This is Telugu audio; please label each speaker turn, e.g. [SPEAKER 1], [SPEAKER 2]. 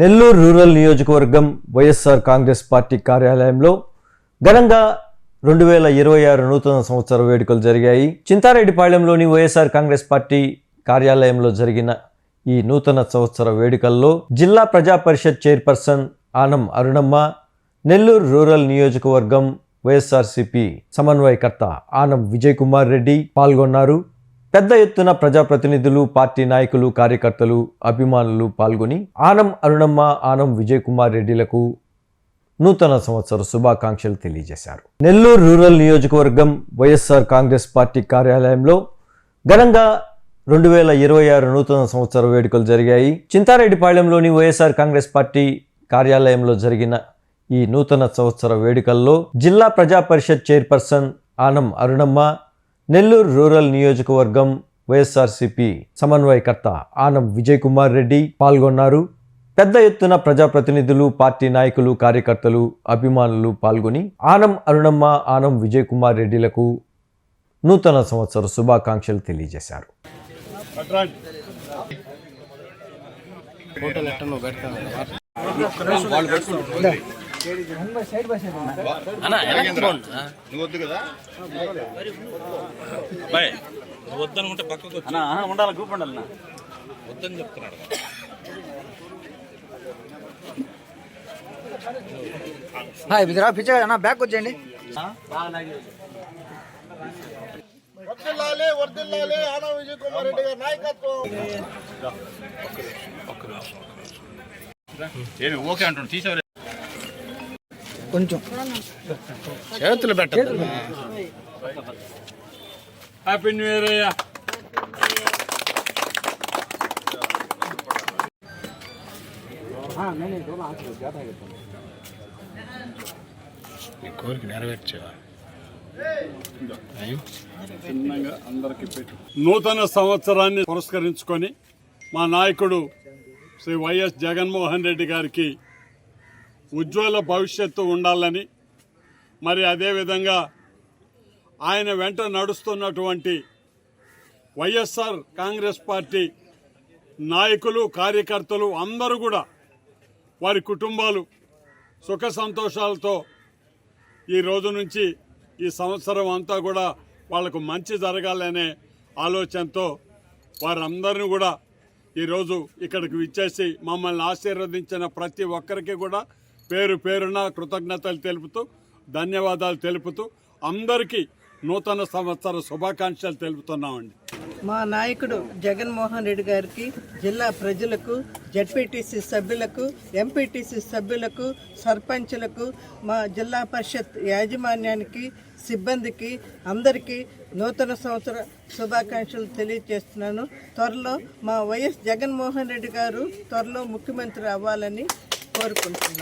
[SPEAKER 1] నెల్లూరు రూరల్ నియోజకవర్గం వైఎస్ఆర్ కాంగ్రెస్ పార్టీ కార్యాలయంలో ఘనంగా రెండు వేల ఇరవై ఆరు నూతన సంవత్సర వేడుకలు జరిగాయి. చింతారెడ్డిపాళెంలోని వైఎస్ఆర్ కాంగ్రెస్ పార్టీ కార్యాలయంలో జరిగిన ఈ నూతన సంవత్సర వేడుకల్లో జిల్లా ప్రజా పరిషత్ చైర్పర్సన్ ఆనం అరుణమ్మ నెల్లూరు రూరల్ నియోజకవర్గం వైఎస్ఆర్సిపి సమన్వయకర్త ఆనం విజయ్ కుమార్ రెడ్డి పాల్గొన్నారు. పెద్ద ఎత్తున ప్రజాప్రతినిధులు పార్టీ నాయకులు కార్యకర్తలు అభిమానులు పాల్గొని ఆనం అరుణమ్మ ఆనం విజయ్ కుమార్ రెడ్డిలకు నూతన సంవత్సర శుభాకాంక్షలు తెలియజేశారు. నెల్లూరు రూరల్ నియోజకవర్గం వైఎస్ఆర్ కాంగ్రెస్ పార్టీ కార్యాలయంలో ఘనంగా రెండు వేల ఇరవై ఆరు నూతన సంవత్సర వేడుకలు జరిగాయి. చింతారెడ్డిపాళెంలోని వైఎస్ఆర్ కాంగ్రెస్ పార్టీ కార్యాలయంలో జరిగిన ఈ నూతన సంవత్సర వేడుకల్లో జిల్లా ప్రజా పరిషత్ చైర్పర్సన్ ఆనం అరుణమ్మ నెల్లూరు రూరల్ నియోజకవర్గం వైఎస్ఆర్సిపి సమన్వయకర్త ఆనం విజయ్ కుమార్ రెడ్డి పాల్గొన్నారు. పెద్ద ఎత్తున ప్రజాప్రతినిధులు పార్టీ నాయకులు కార్యకర్తలు అభిమానులు పాల్గొని ఆనం అరుణమ్మ ఆనం విజయ్ కుమార్ రెడ్డిలకు నూతన సంవత్సర శుభాకాంక్షలు తెలియజేశారు.
[SPEAKER 2] వద్దు కదా
[SPEAKER 3] బాయ్ నువ్వు వద్దనుకుంటే పక్కకు వచ్చి
[SPEAKER 4] ఉండాలి గ్రూప్ ఉండాలి
[SPEAKER 3] వద్దని చెప్తున్నాడు.
[SPEAKER 4] బిజరా పిచ్చా అన్న బ్యాక్ వచ్చేయండి.
[SPEAKER 2] వర్దిల్లాలి వర్దిల్లాలి ఆనా విజయ్ కుమార్ రెడ్డి గారి నాయకత్వం.
[SPEAKER 3] ఏమి ఓకే అంటుండు తీసేవారు?
[SPEAKER 4] కొంచెం.
[SPEAKER 3] చేతులు పెట్టదు.
[SPEAKER 5] హ్యాపీ న్యూ ఇయర్ అయ్యా.
[SPEAKER 3] కోరిక నెరవేర్చేవా?
[SPEAKER 5] చిన్నగా అందరికి పెట్టు. నూతన సంవత్సరాన్ని పురస్కరించుకొని మా నాయకుడు శ్రీ వైఎస్ జగన్మోహన్ రెడ్డి గారికి ఉజ్వల భవిష్యత్తు ఉండాలని మరి అదేవిధంగా ఆయన వెంట నడుస్తున్నటువంటి వైఎస్ఆర్ కాంగ్రెస్ పార్టీ నాయకులు కార్యకర్తలు అందరూ కూడా వారి కుటుంబాలు సుఖ సంతోషాలతో ఈ రోజు నుంచి ఈ సంవత్సరం అంతా కూడా వాళ్ళకు మంచి జరగాలనే ఆలోచనతో వారందరినీ కూడా ఈరోజు ఇక్కడికి విచ్చేసి మమ్మల్ని ఆశీర్వదించిన ప్రతి ఒక్కరికి కూడా పేరు పేరున కృతజ్ఞతలు తెలుపుతూ ధన్యవాదాలు తెలుపుతూ అందరికీ నూతన సంవత్సర శుభాకాంక్షలు తెలుపుతున్నామండి.
[SPEAKER 6] మా నాయకుడు జగన్మోహన్ రెడ్డి గారికి జిల్లా ప్రజలకు జడ్పీటీసీ సభ్యులకు ఎంపీటీసీ సభ్యులకు సర్పంచులకు మా జిల్లా పరిషత్ యాజమాన్యానికి సిబ్బందికి అందరికీ నూతన సంవత్సర శుభాకాంక్షలు తెలియజేస్తున్నాను. త్వరలో మా వైఎస్ జగన్మోహన్ రెడ్డి గారు త్వరలో ముఖ్యమంత్రి అవ్వాలని కోరుకుంటున్నాను.